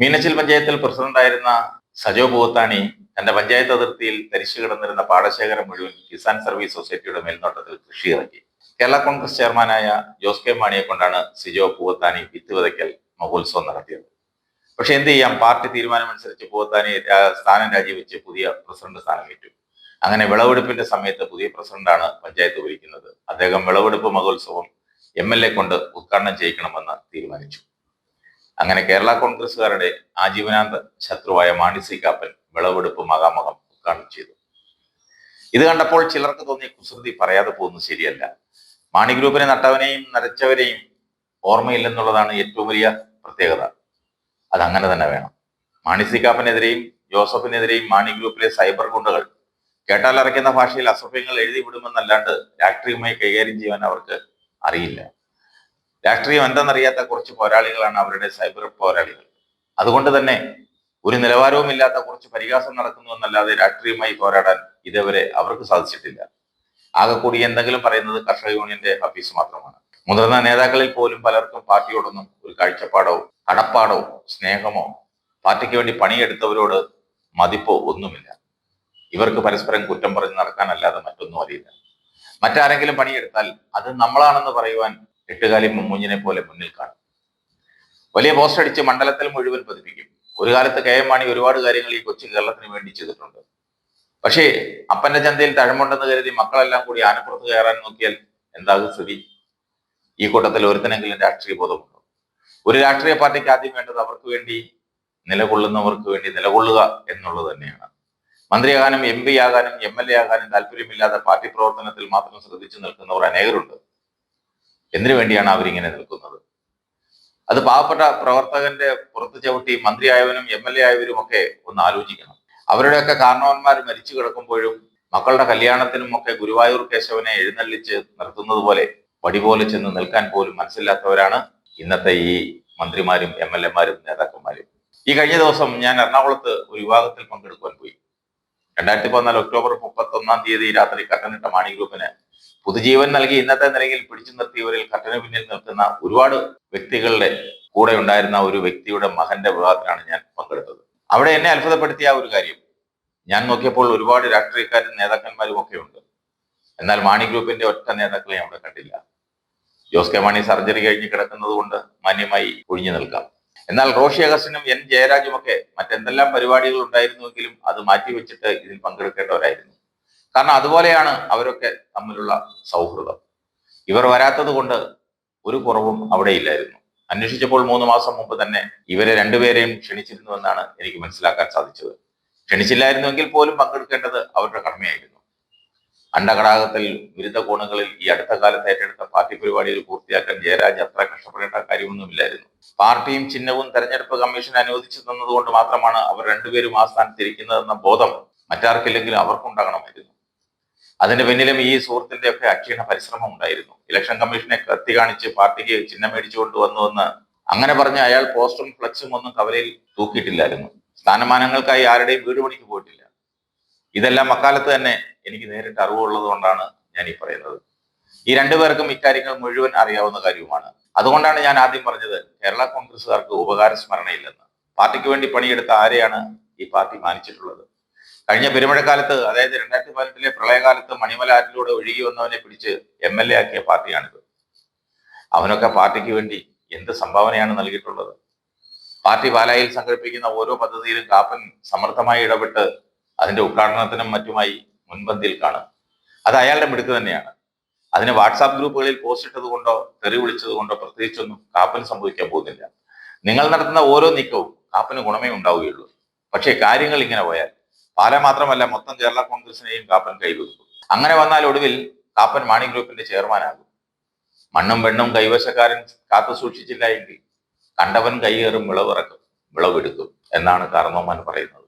മീനച്ചിൽ പഞ്ചായത്തിൽ പ്രസിഡന്റായിരുന്ന സജോ പൂവത്താണി തന്റെ പഞ്ചായത്ത് അതിർത്തിയിൽ തരിച്ചു കിടന്നിരുന്ന പാടശേഖരം മുഴുവൻ കിസാൻ സർവീസ് സൊസൈറ്റിയുടെ മേൽനോട്ടത്തിൽ കൃഷി ഇറക്കി. കേരള കോൺഗ്രസ് ചെയർമാനായ ജോസ് കെ മാണിയെ കൊണ്ടാണ് സിജോ പൂവത്താനി വിത്ത് വിതയ്ക്കൽ മഹോത്സവം നടത്തിയത്. പക്ഷെ എന്ത് ചെയ്യാം? പാർട്ടി തീരുമാനമനുസരിച്ച് പൂവത്താനി സ്ഥാനം രാജിവെച്ച് പുതിയ പ്രസിഡന്റ് സ്ഥാനം ഏറ്റു അങ്ങനെ വിളവെടുപ്പിന്റെ സമയത്ത് പുതിയ പ്രസിഡന്റാണ് പഞ്ചായത്ത് ഭരിക്കുന്നത്. അദ്ദേഹം വിളവെടുപ്പ് മഹോത്സവം എം എൽ എ കൊണ്ട് ഉദ്ഘാടനം ചെയ്യിക്കണമെന്ന് തീരുമാനിച്ചു. അങ്ങനെ കേരള കോൺഗ്രസുകാരുടെ ആജീവനാന്ത ശത്രുവായ മാണി സി കാപ്പൻ വിളവെടുപ്പ് മകാമകം ഉദ്ഘാടനം ചെയ്തു. ഇത് കണ്ടപ്പോൾ ചിലർക്ക് തോന്നിയ കുസൃതി പറയാതെ പോകുന്നത് ശരിയല്ല. മാണി ഗ്രൂപ്പിനെ നട്ടവനെയും നരച്ചവരെയും ഓർമ്മയില്ലെന്നുള്ളതാണ് ഏറ്റവും വലിയ പ്രത്യേകത. അതങ്ങനെ തന്നെ വേണം. മാണി സി കാപ്പനെതിരെയും ജോസഫിനെതിരെയും മാണി ഗ്രൂപ്പിലെ സൈബർ ഗുണ്ടകൾ കേട്ടാലറയ്ക്കുന്ന ഭാഷയിൽ അസഭ്യങ്ങൾ എഴുതി വിടുമെന്നല്ലാണ്ട് രാഷ്ട്രീയമായി കൈകാര്യം ചെയ്യാൻ അവർക്ക് അറിയില്ല. രാഷ്ട്രീയം എന്തെന്നറിയാത്ത കുറച്ച് പോരാളികളാണ് അവരുടെ സൈബർ പോരാളികൾ. അതുകൊണ്ട് തന്നെ ഒരു നിലവാരവുമില്ലാത്ത കുറച്ച് പരിഹാസം നടക്കുന്നു എന്നല്ലാതെ രാഷ്ട്രീയമായി പോരാടാൻ ഇതേവരെ അവർക്ക് സാധിച്ചിട്ടില്ല. ആകെ കൂടി എന്തെങ്കിലും പറയുന്നത് കർഷക യൂണിയന്റെ ഹഫീസ് മാത്രമാണ്. മുതിർന്ന നേതാക്കളിൽ പോലും പലർക്കും പാർട്ടിയോടൊന്നും ഒരു കാഴ്ചപ്പാടോ കടപ്പാടോ സ്നേഹമോ പാർട്ടിക്ക് വേണ്ടി പണിയെടുത്തവരോട് മതിപ്പോ ഒന്നുമില്ല. ഇവർക്ക് പരസ്പരം കുറ്റം പറഞ്ഞ് നടക്കാനല്ലാതെ മറ്റൊന്നും അറിയില്ല. മറ്റാരെങ്കിലും പണിയെടുത്താൽ അത് നമ്മളാണെന്ന് പറയുവാൻ എട്ടുകാലി മുഞ്ഞിനെ പോലെ മുന്നിൽ കാണും. വലിയ പോസ്റ്റർ അടിച്ച് മണ്ഡലത്തിൽ മുഴുവൻ പതിപ്പിക്കും. ഒരു കാലത്ത് കെ എം മാണി ഒരുപാട് കാര്യങ്ങൾ ഈ കൊച്ചു കേരളത്തിന് വേണ്ടി ചെയ്തിട്ടുണ്ട്. പക്ഷേ അപ്പന്റെ ചന്തയിൽ തഴമുണ്ടെന്ന് കരുതി മക്കളെല്ലാം കൂടി ആനപ്പുറത്ത് കയറാൻ നോക്കിയാൽ എന്താകും സ്ഥിതി? ഈ കൂട്ടത്തിൽ ഒരുത്തനെങ്കിലും രാഷ്ട്രീയ ബോധമുണ്ടോ? ഒരു രാഷ്ട്രീയ പാർട്ടിക്ക് ആദ്യം വേണ്ടത് അവർക്ക് വേണ്ടി നിലകൊള്ളുന്നവർക്ക് വേണ്ടി നിലകൊള്ളുക എന്നുള്ളത് തന്നെയാണ്. മന്ത്രിയാകാനും എം പി ആകാനും എം എൽ എ ആകാനും താല്പര്യമില്ലാതെ പാർട്ടി പ്രവർത്തനത്തിൽ മാത്രം ശ്രദ്ധിച്ചു നിൽക്കുന്നവർ അനേകരുണ്ട്. എന്തിനു വേണ്ടിയാണ് അവരിങ്ങനെ നിൽക്കുന്നത്? അത് പാവപ്പെട്ട പ്രവർത്തകന്റെ പുറത്ത് ചവിട്ടി മന്ത്രിയായവനും എം എൽ എ ആയവരും ഒക്കെ ഒന്ന് ആലോചിക്കണം. അവരുടെയൊക്കെ കാരണവന്മാർ മരിച്ചു കിടക്കുമ്പോഴും മക്കളുടെ കല്യാണത്തിനും ഒക്കെ ഗുരുവായൂർ കേശവനെ എഴുന്നള്ളിച്ച് നിർത്തുന്നത് പോലെ വടി പോലെ ചെന്ന് നിൽക്കാൻ പോലും മനസ്സില്ലാത്തവരാണ് ഇന്നത്തെ ഈ മന്ത്രിമാരും എം എൽ എമാരും നേതാക്കന്മാരും. ഈ കഴിഞ്ഞ ദിവസം ഞാൻ എറണാകുളത്ത് ഒരു വിവാഹത്തിൽ പങ്കെടുക്കുവാൻ പോയി. രണ്ടായിരത്തി പതിനാല് ഒക്ടോബർ മുപ്പത്തി ഒന്നാം തീയതി രാത്രി കട്ടനിട്ട മാണി ഗ്രൂപ്പിന് പുതുജീവൻ നൽകി ഇന്നത്തെ നിലയിൽ പിടിച്ചു നിർത്തിയവരിൽ കട്ടന് പിന്നിൽ നിൽക്കുന്ന ഒരുപാട് വ്യക്തികളുടെ കൂടെ ഉണ്ടായിരുന്ന ഒരു വ്യക്തിയുടെ മകന്റെ വിവാഹത്തിലാണ് ഞാൻ പങ്കെടുത്തത്. അവിടെ എന്നെ അത്ഭുതപ്പെടുത്തിയ ഒരു കാര്യം. ഞാൻ നോക്കിയപ്പോൾ ഒരുപാട് രാഷ്ട്രീയക്കാരും നേതാക്കന്മാരും ഒക്കെ ഉണ്ട്. എന്നാൽ മാണി ഗ്രൂപ്പിന്റെ ഒറ്റ നേതാക്കളെ അവിടെ കണ്ടില്ല. ജോസ് കെ മാണി സർജറി കഴിഞ്ഞ് കിടക്കുന്നത് കൊണ്ട് മാന്യമായി ഒഴിഞ്ഞു നിൽക്കാം. എന്നാൽ റോഷി അഗസ്റ്റിനും എൻ ജയരാജുമൊക്കെ മറ്റെന്തെല്ലാം പരിപാടികൾ ഉണ്ടായിരുന്നുവെങ്കിലും അത് മാറ്റിവെച്ചിട്ട് ഇതിൽ പങ്കെടുക്കേണ്ടവരായിരുന്നു. കാരണം അതുപോലെയാണ് അവരൊക്കെ തമ്മിലുള്ള സൗഹൃദം. ഇവർ വരാത്തത് കൊണ്ട് ഒരു കുറവും അവിടെ ഇല്ലായിരുന്നു. അന്വേഷിച്ചപ്പോൾ മൂന്ന് മാസം മുമ്പ് തന്നെ ഇവരെ രണ്ടുപേരെയും ക്ഷണിച്ചിരുന്നുവെന്നാണ് എനിക്ക് മനസ്സിലാക്കാൻ സാധിച്ചത്. ക്ഷണിച്ചില്ലായിരുന്നുവെങ്കിൽ പോലും പങ്കെടുക്കേണ്ടത് അവരുടെ കടമയായിരുന്നു. അണ്ടകടാകത്തിൽ വിരുദ്ധ കോണുകളിൽ ഈ അടുത്ത കാലത്ത് ഏറ്റെടുത്ത പാർട്ടി പരിപാടികൾ പൂർത്തിയാക്കാൻ ജയരാജ് അത്ര കഷ്ടപ്പെടേണ്ട കാര്യമൊന്നുമില്ലായിരുന്നു. പാർട്ടിയും ചിഹ്നവും തെരഞ്ഞെടുപ്പ് കമ്മീഷൻ അനുവദിച്ചു തന്നതുകൊണ്ട് മാത്രമാണ് അവർ രണ്ടുപേരും ആ സ്ഥാനത്തിരിക്കുന്നതെന്ന ബോധം മറ്റാർക്കില്ലെങ്കിലും അവർക്കുണ്ടാകണമായിരുന്നു. അതിന്റെ പിന്നിലും ഈ സുഹൃത്തിന്റെ ഒക്കെ അക്ഷീണ പരിശ്രമം ഉണ്ടായിരുന്നു. ഇലക്ഷൻ കമ്മീഷനെ കത്തി കാണിച്ച് പാർട്ടിക്ക് ചിഹ്നം മേടിച്ചു കൊണ്ടുവന്നുവെന്ന് അങ്ങനെ പറഞ്ഞ അയാൾ പോസ്റ്ററും ഫ്ലക്സും ഒന്നും കവലയിൽ തൂക്കിയിട്ടില്ലായിരുന്നു. സ്ഥാനമാനങ്ങൾക്കായി ആരുടെയും വീട് പണിക്ക് പോയിട്ടില്ല. ഇതെല്ലാം അക്കാലത്ത് തന്നെ എനിക്ക് നേരിട്ട് അറിവുള്ളത് കൊണ്ടാണ് ഞാൻ ഈ പറയുന്നത്. ഈ രണ്ടുപേർക്കും ഇക്കാര്യങ്ങൾ മുഴുവൻ അറിയാവുന്ന കാര്യവുമാണ്. അതുകൊണ്ടാണ് ഞാൻ ആദ്യം പറഞ്ഞത് കേരള കോൺഗ്രസുകാർക്ക് ഉപകാര സ്മരണയില്ലെന്ന്. പാർട്ടിക്ക് വേണ്ടി പണിയെടുത്ത ആരെയാണ് ഈ പാർട്ടി മാനിച്ചിട്ടുള്ളത്? കഴിഞ്ഞ പെരുമഴക്കാലത്ത് അതായത് രണ്ടായിരത്തി പതിനെട്ടിലെ പ്രളയകാലത്ത് മണിമല ആറ്റിലൂടെ ഒഴുകി വന്നവനെ പിടിച്ച് എം എൽ എ ആക്കിയ പാർട്ടിയാണിത്. അവനൊക്കെ പാർട്ടിക്ക് വേണ്ടി എന്ത് സംഭാവനയാണ് നൽകിയിട്ടുള്ളത്? പാർട്ടി പാലായിൽ സംഘടിപ്പിക്കുന്ന ഓരോ പദ്ധതിയിലും കാപ്പൻ സമർത്ഥമായി ഇടപെട്ട് അതിന്റെ ഉദ്ഘാടനത്തിനും മറ്റുമായി മുൻപന്തിയിൽ കാണും. അത് അയാളുടെ മിടുക്ക് തന്നെയാണ്. അതിന് വാട്സാപ്പ് ഗ്രൂപ്പുകളിൽ പോസ്റ്റ് ഇട്ടത് കൊണ്ടോ തെറി വിളിച്ചത് കൊണ്ടോ പ്രത്യേകിച്ചൊന്നും കാപ്പന് സംഭവിക്കാൻ പോകുന്നില്ല. നിങ്ങൾ നടത്തുന്ന ഓരോ നീക്കവും കാപ്പന് ഗുണമേ ഉണ്ടാവുകയുള്ളൂ. പക്ഷേ കാര്യങ്ങൾ ഇങ്ങനെ പോയാൽ പാല മാത്രമല്ല മൊത്തം കേരള കോൺഗ്രസിനെയും കാപ്പൻ കൈവെക്കും അങ്ങനെ വന്നാൽ ഒടുവിൽ കാപ്പൻ മാണി ഗ്രൂപ്പിന്റെ ചെയർമാനാകും. മണ്ണും പെണ്ണും കൈവശക്കാരൻ കാത്തു സൂക്ഷിച്ചില്ല എങ്കിൽ കണ്ടവൻ കൈയേറും വിളവിറക്കും വിളവെടുക്കും എന്നാണ് കാർന്നോമാൻ പറയുന്നത്.